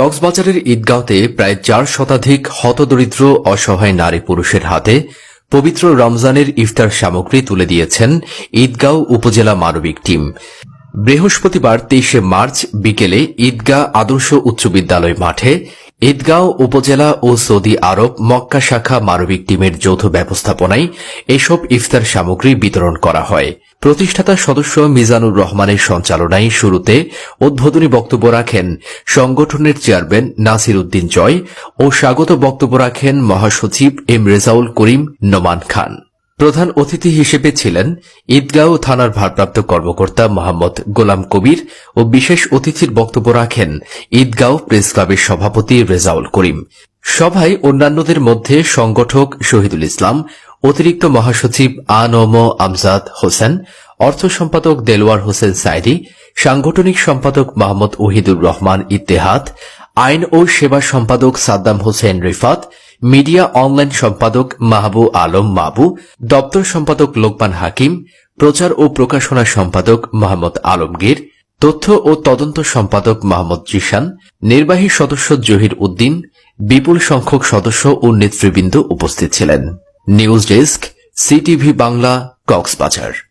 কক্সবাজারের ঈদগাঁওতে প্রায় চার শতাধিক হতদরিদ্র, অসহায় নারী পুরুষের হাতে পবিত্র রমজানের ইফতার সামগ্রী তুলে দিয়েছেন ঈদগাঁও উপজেলা মানবিক টিম। বৃহস্পতিবার তেইশে মার্চ বিকেলে ঈদগাঁ আদর্শ উচ্চ বিদ্যালয় মাঠে ঈদগাঁও উপজেলা ও সৌদি আরব মক্কা শাখা মানবিক টিমের যৌথ ব্যবস্থাপনায় এসব ইফতার সামগ্রী বিতরণ করা হয়। প্রতিষ্ঠাতা সদস্য মিজানুর রহমানের সঞ্চালনায় শুরুতে উদ্বোধনী বক্তব্য রাখেন সংগঠনের চেয়ারম্যান নাসির উদ্দিন জয় ও স্বাগত বক্তব্য রাখেন মহাসচিব এম রেজাউল করিম নোমান খান। প্রধান অতিথি হিসেবে ছিলেন ঈদগাঁও থানার ভারপ্রাপ্ত কর্মকর্তা মোহাম্মদ গোলাম কবির ও বিশেষ অতিথির বক্তব্য রাখেন ঈদগাঁও প্রেস ক্লাবের সভাপতি রেজাউল করিম। সভায় অন্যান্যদের মধ্যে সংগঠক শহীদুল ইসলাম, অতিরিক্ত মহাসচিব আনম আমজাদ হোসেন, অর্থ সম্পাদক দেলোয়ার হোসেন সাইদি, সাংগঠনিক সম্পাদক মোহাম্মদ ওহিদুর রহমান ইত্তেহাদ আইন ও সেবা সম্পাদক সাদ্দাম হোসেন রিফাত মিডিয়া অনলাইন সম্পাদক মাহবু আলম মাবু, দপ্তর সম্পাদক লোকমান হাকিম, প্রচার ও প্রকাশনা সম্পাদক মোহাম্মদ আলমগীর, তথ্য ও তদন্ত সম্পাদক মোহাম্মদ জিশান, নির্বাহী সদস্য জহির উদ্দিন, বিপুল সংখ্যক সদস্য ও নেতৃবৃন্দ উপস্থিত ছিলেন। News desk, CTV Bangla, Cox's Bazar.